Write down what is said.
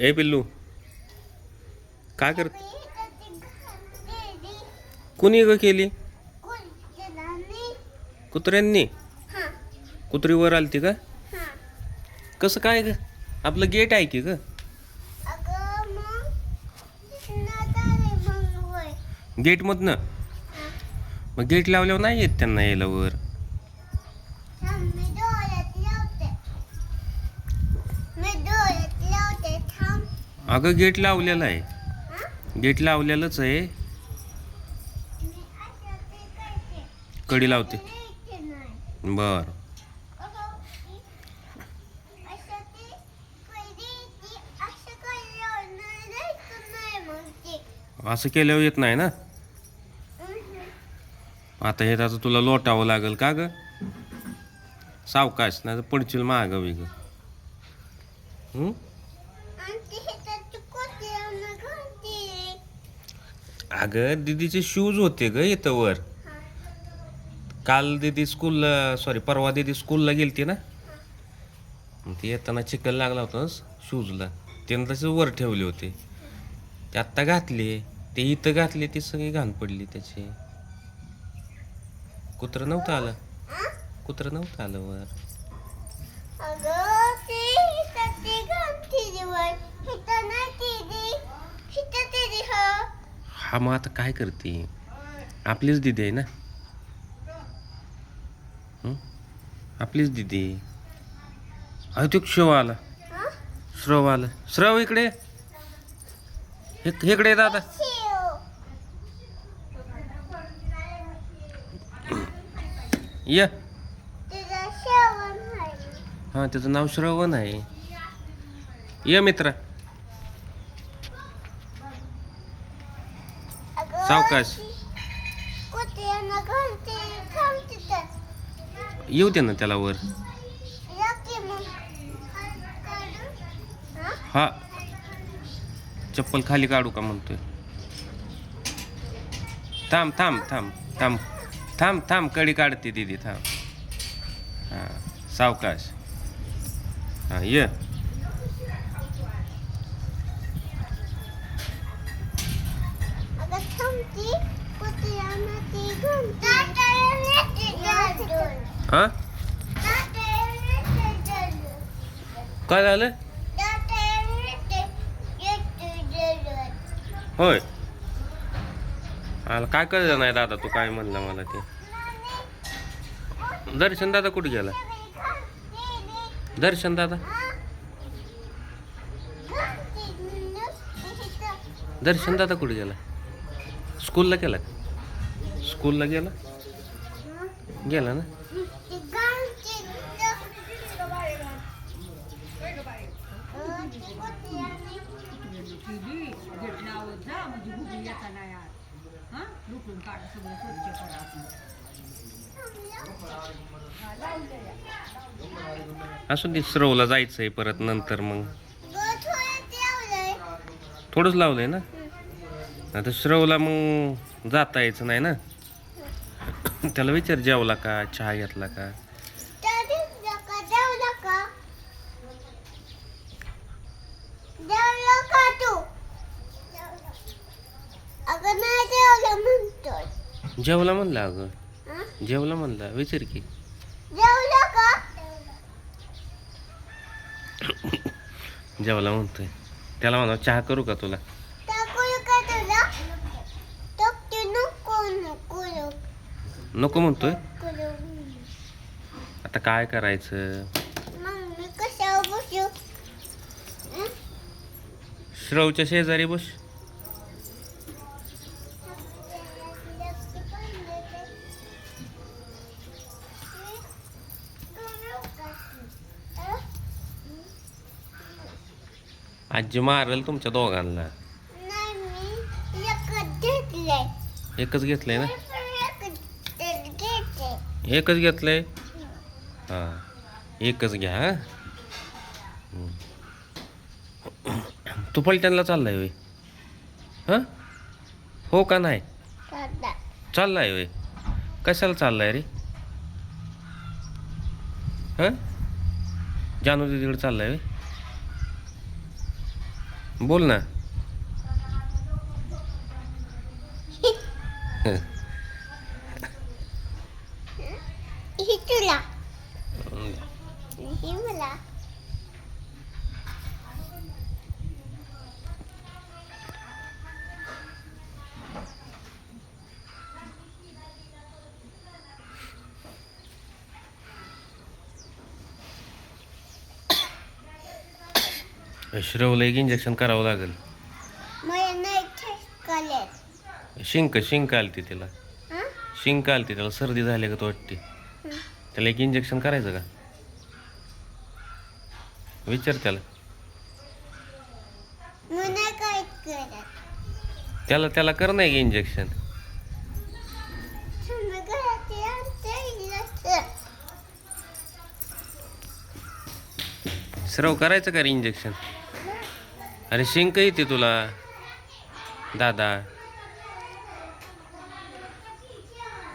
ए पिल्लू. काय कर कुणी ग केली? कुत्र्यांनी? कुत्रीवर आली आलती का? कसं काय ग? आपलं गेट आहे की ग? गेटमधनं? मग गेट लावल्यावर नाही येत त्यांना यायला वर. अगं गेट लावलेलं आहे. गेट लावलेलंच आहे. कडी लावते. बर. असं केल्यावर येत नाही ना? आता हे त्याचं तुला लोटावं लागेल का ग? सावकाश नाही तर पडशील माग वेग अगं दीदीचे शूज होते ग इथं वर. काल दीदी स्कूलला सॉरी परवा दीदी स्कूलला गेलती ना? मग ते येताना चिखल लागला होता शूजला त्यानं तसे वर ठेवले होते. ते आत्ता घातले ते इथं घातले ती सगळी घाण पडली त्याची. कुत्रं नव्हतं आलं? कुत्रं नव्हतं आलं वर? हा मग आता काय करते? आपलीच दिदी आहे ना? आपलीच दिदी? अहो श्रव आला. श्रव आला. श्रव इकडे. इक- इकडे दादा. ये. हा त्याचं नाव श्रवण आहे. ये मित्रा. सावकाश. येऊ दे ना त्याला वर. हा. चप्पल खाली काढू का म्हणतोय? थांब थांब थांब थांब. थांब थांब कडी काढते दीदी थांब. हा सावकाश. हा ये. हा? काय झालं? होय. आला काय कळलं नाही दादा तू काय म्हणलं मला ते. दर्शन दादा कुठे गेला? दर्शन दादा? दर्शन दादा कुठे गेला? स्कूलला गेला? स्कूलला गेला? गेला ना? केली गेट लावत जा म्हणजे भुगी येता नाही आत हा लुटून काढ सगळं स्वच्छ करा आपण असू दे श्रवला जायचंय परत नंतर मग. थोडंच लावलंय ना? आता श्रवला मग जाता यायचं नाही ना? त्याला विचार जेवला का? चहा घेतला का? जेवला म्हणला अगं. जेवला म्हणला. विचार की. जेवला म्हणतोय. त्याला म्हणा चहा करू का तुला टाकू का तुला टाकते नको नको नको म्हणतोय? आता काय करायचं? श्रवच्या शेजारी बस. आजी मारल तुमच्या दोघांना. एकच घेतलंय. ना? एकच घेतलंय? हा एकच घ्या हा. तू पलट्यांना चाललाय होय? हां? हो का नाही? चाललाय. होय? कशाला चाललाय रे? हां? जानू दीदीकडे चाललाय होय? बोल ना ही तुला ही मला. श्रवला एक इंजेक्शन करावं लागेल. शिंक शिंक आलती तिला. हं? शिंक आलती त्याला सर्दी झाली का तो वाटते. त्याला एक इंजेक्शन करायचं का? विचार त्याला. त्याला त्याला कर नाही इंजेक्शन. श्रव करायचं का रे इंजेक्शन अरे शिंक येते तुला. दादा.